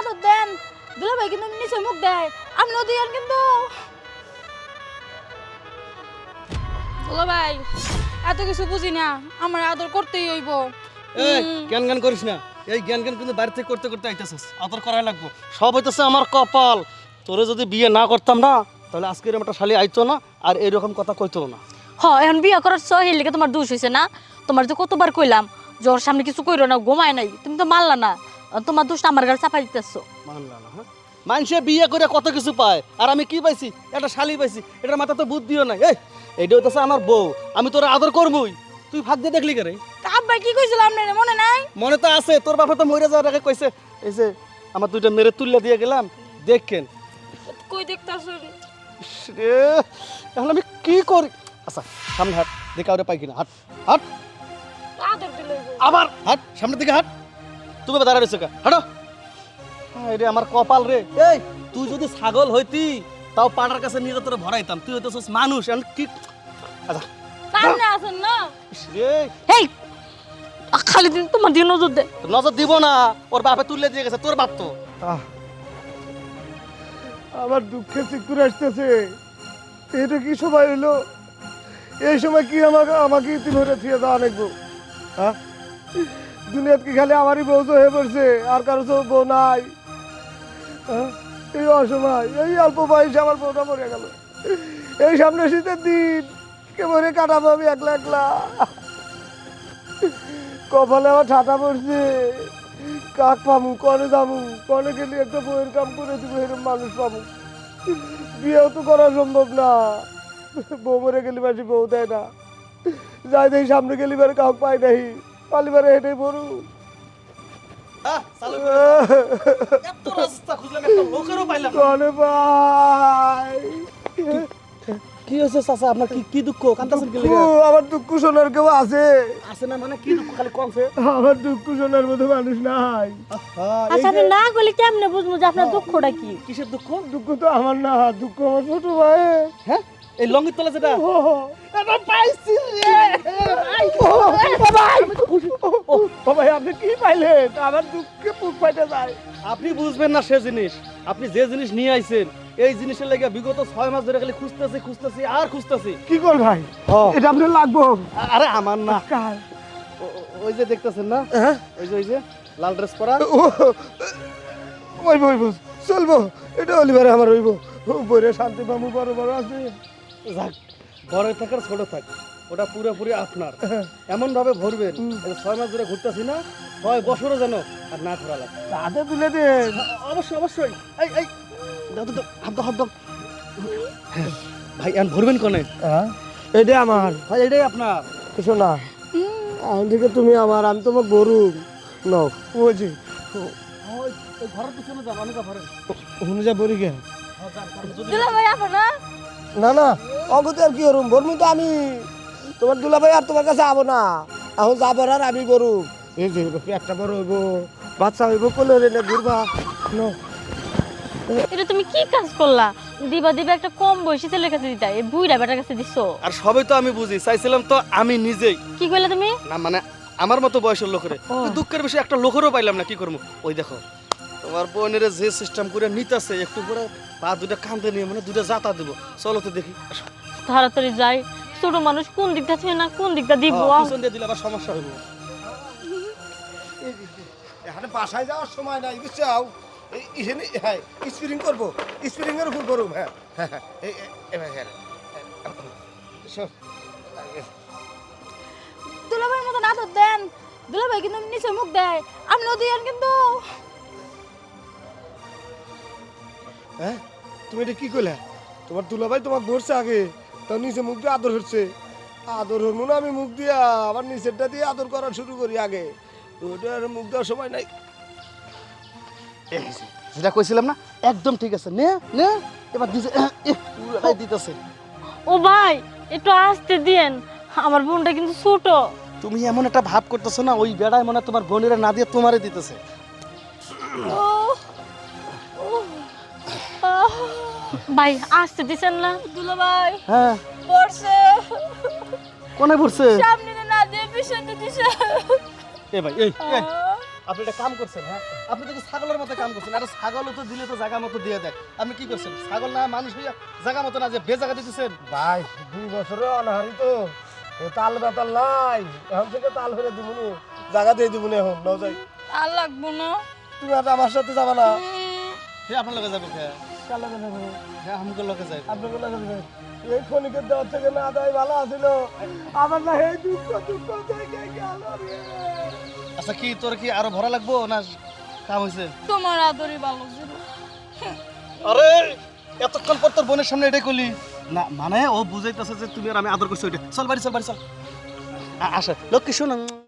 আদর দেন। দুলা ভাই কিন্তু নিচে মুখ দেয়। আপনিও দিয়েন কিন্তু। দুলা ভাই এত কিছু বুঝি না। আমার আদর করতেই হইব। এই জ্ঞান জ্ঞান করিস না। এই জ্ঞান জ্ঞান কিন্তু বাড়ি থেকে করতে করতে আইতেছিস। আদর করাই লাগবো। সব হইতেছে আমার কপাল। তোরে যদি বিয়ে না করতাম না তাহলে আজকে এরকম একটা শালি আইতো না আর এরকম কথা কইতো না। হ এখন বিয়ে করার সহিল লিগে তোমার দোষ হয়েছে না। তোমার যে কতবার কইলাম জ্বর সামনে কিছু কইরো না ঘুমায় নাই। তুমি তো মারলা না। তোমার দোষটা আমার গাড়ি চাপাই দিতেছো। মানলা না হ্যাঁ? মানুষে বিয়ে করে কত কিছু পায় আর আমি কি পাইছি? একটা শালি পাইছি এটার মাথা তো বুদ্ধিও নাই। এই এইটা হইতেছে আমার বউ আমি তোর আদর করবই। তুই ভাগ দিয়ে দেখলি কেরে? আব্বা কি কইছিল আপনার মনে নাই? মনে তো আছে তোর বাপে তো মরে যাওয়ার আগে কইছে এই যে আমার দুইটা মেরে তুললে দিয়ে গেলাম দেখেন। কই দেখতাছো? রে এখন আমি কি করি? আচ্ছা সামনে হাট দেখে আরে পাই কিনা। হাট হাট। আবার হাট সামনের দিকে হাট। তুমি দাঁড়া রয়েছে কা হাঁটো। হায় রে আমার কপাল রে। এই তুই যদি ছাগল হইতি তাও পাড়ার কাছে নিয়ে তোর ভরাইতাম। তুই হইতেছিস মানুষ এখন কি আচ্ছা। সামনে আছেন না? রে। এই খালি দিন তোমার দিন নজর দে। নজর দিব না ওর বাপে তুললে দিয়ে গেছে তোর বাপ তো। আমার দুঃখে চিকুর আসতেছে। এটা কি সময় হইল? এই সময় কি আমাকে আমাকে তিন হরে থিয়ে দেওয়া লাগবো হ্যাঁ দুনিয়াত কি খালি আমারই বউ হয়ে পড়ছে? আর কারও তো বউ নাই? এই অসময়, এই অল্প বয়সে আমার বউটা মরে গেল। এই সামনে শীতের দিন কেমনে কাটাবো আমি একলা একলা? কপালে আমার ঠাটা পড়ছে। কাক পামু, কনে যাব কনে গেলে একটা বইয়ের কাম করে দিব এরকম মানুষ পাবো বিয়েও তো করা সম্ভব না। বউ মরে গেলি বাসি বউ দেয় না। যাই দেখি সামনে গেলি কাউকে পাই নাই পালিবারে হেঁটে পড়ু। এত রাস্তা খুঁজলাম একটা লোকেরও পাইলাম ভাই কি হয়েছে চাচা? আপনার কি কি দুঃখ? কান্দাছেন কি লেগে? আমার দুঃখ শোনার কেউ আছে। আছে না মানে কি দুঃখ? খালি কমছে। আমার দুঃখ শোনার মতো মানুষ নাই। এই আচ্ছা আপনি না বলে কেমনে বুঝব যে আপনার দুঃখটা কি? কিসের দুঃখ? দুঃখ তো আমার না দুঃখ আমার ছোট ভাইয়ের। হ্যাঁ? এই লঙ্গির তলা যেটা? এটা পাইছি রে। ভাই, ভাই ভাই আপনি কি পাইলেন? আমার দুঃখে বুক পাইতে যায়। আপনি বুঝবেন না সে জিনিস। আপনি যে জিনিস নিয়ে আইছেন এই জিনিসের লেগে বিগত ছয় মাস ধরে খালি খুঁজতেছি খুঁজতেছি আর খুঁজতেছি। কি কর ভাই? এটা আপনার লাগবো। আরে আমার না। ওই যে দেখতেছেন না? হ্যাঁ। ওই যে ওই যে লাল ড্রেস পরা। ওইব ওইব চলবো। এটা অলিবারে আমার হইব। বইরে শান্তি পাবো বড় বড় আছে। যাক বড় থাকার ছোট থাক ওটা পুরোপুরি আপনার। এমন ভাবে ভরবেন ছয় মাস ধরে ঘুরতেছি না ছয় বছরও যেন আর না ঘোরা লাগে। হাতে তুলে দেন। অবশ্যই অবশ্যই। এই এই দাও দাও, দাও হাত দাও হাত দাও। ভাই এখন ভরবেন কোনে? হ্যাঁ। এটা আমার ভাই এটাই আপনার। কিছু না। আমি থেকে তুমি আমার আমি তোমার গরু নাও। বুঝি ওই ওই ঘরের পিছনে যাব আমি ঘরে। শুনে যা বলি কে? দুলা ভাই আপনার না। না অগতে আর কি করুম? বরমু তো আমি তোমার দুলাভাই আর তোমার কাছে আবো না। এখন যাব আর আমি গরু। এই যে একটা বড় হইব বাচ্চা হইব কোলে রেলে ঘুরবা। নো এটা তুমি কি কাজ করলা? দিবা দিবা একটা কম বয়সী ছেলের কাছে দিতা এই বুইরা বেটার কাছে দিছো। আর সবই তো আমি বুঝি চাইছিলাম তো আমি নিজেই। কি কইলা তুমি? না মানে আমার মতো বয়সের লোকেরে। দুঃখের বিষয় একটা লোকেরও পাইলাম না কি করব? ওই দেখো তোমার বোনের যে সিস্টেম করে নিতেছে একটু করে পা দুটা কান্দে নিয়ে মানে দুটা জাতা দেবো। চলো তো দেখি তাড়াতাড়ি যাই। ছোট মানুষ কোন দিকটা ছিল না কোন দিকটা দিব? হ্যাঁ, পিছন দিয়ে দিলে আবার সমস্যা হইব। এখানে বাসায় যাওয়ার সময় নাই বুঝছ? এখানে হ্যাঁ স্প্রিং করব স্প্রিং এর উপর করুম হ্যাঁ হ্যাঁ হ্যাঁ হ্যাঁ ভাইয়ের মতন আদর দেন দুলা ভাই কিন্তু নিচে মুখ দেয় আপনিও দিয়েন কিন্তু। হ্যাঁ তুমি এটা কি কইলা? তোমার দুলাভাই তোমার ধরছে আগে তার নিচে মুখ দিয়ে আদর হচ্ছে। আদর হরমো না আমি মুখ দিয়া আবার নিচেরটা দিয়ে আদর করা শুরু করি আগে। ওটা আর মুখ দেওয়ার সময় নাই। এই যে, যেটা কইছিলাম না একদম ঠিক আছে। নে নে এবার দিছে পুরাই দিতেছে। ও ভাই একটু আসতে দিয়েন। আমার বোনটা কিন্তু ছোট। তুমি এমন একটা ভাব করতেছো না ওই বেড়ায় মনে হয় তোমার বোনেরা না দিয়ে তোমারে দিতেছে। ও, ও, আহ। ভাই আসতে দিছেন না? দুলা ভাই হ্যাঁ। পড়ছে। কোনে পড়ছে? সামনে না দিয়ে পিছনে দিছে। এ ভাই এই এই, আপনি একটা কাম করছেন হ্যাঁ? আপনি তো ছাগলের মতো কাম করছেন। আরে ছাগলও তো দিলে তো জায়গা মতো দিয়ে দেয়। আপনি কি করছেন? ছাগল না মানুষ হইয়া জায়গা মতো না যে বে জায়গা দিতেছেন? ভাই দুই বছরে অনাহারি তো। এ তাল বেতাল নাই। এখন থেকে তাল ফেলে দিবনি জায়গা দিয়ে দিবনি এখন নাও যাই। আর লাগবো না। তুমি আর আমার সাথে যাবা না। হে আপনার লগে যাবে হ্যাঁ কার লগে যাবে? হ্যাঁ আমাকে লগে যাবে আপনাকে লগে যাবে এই ক্ষণিকের দেওয়ার থেকে না দেয় ভালো আছিল। আমার না এই দুঃখ দুঃখ থেকে গেল রে। আচ্ছা কি তোর কি আরও ভরা লাগবো না কাম হয়েছে তোমার আদরই ভালো ছিল আরে এতক্ষণ পর তোর বোনের সামনে এটাই করলি। না মানে ও বুঝাইতেছে যে তুমি আর আমি আদর করছি ওইটা। চল বাড়ি চল বাড়ি চল। আসে। লক্ষ্মী শোন।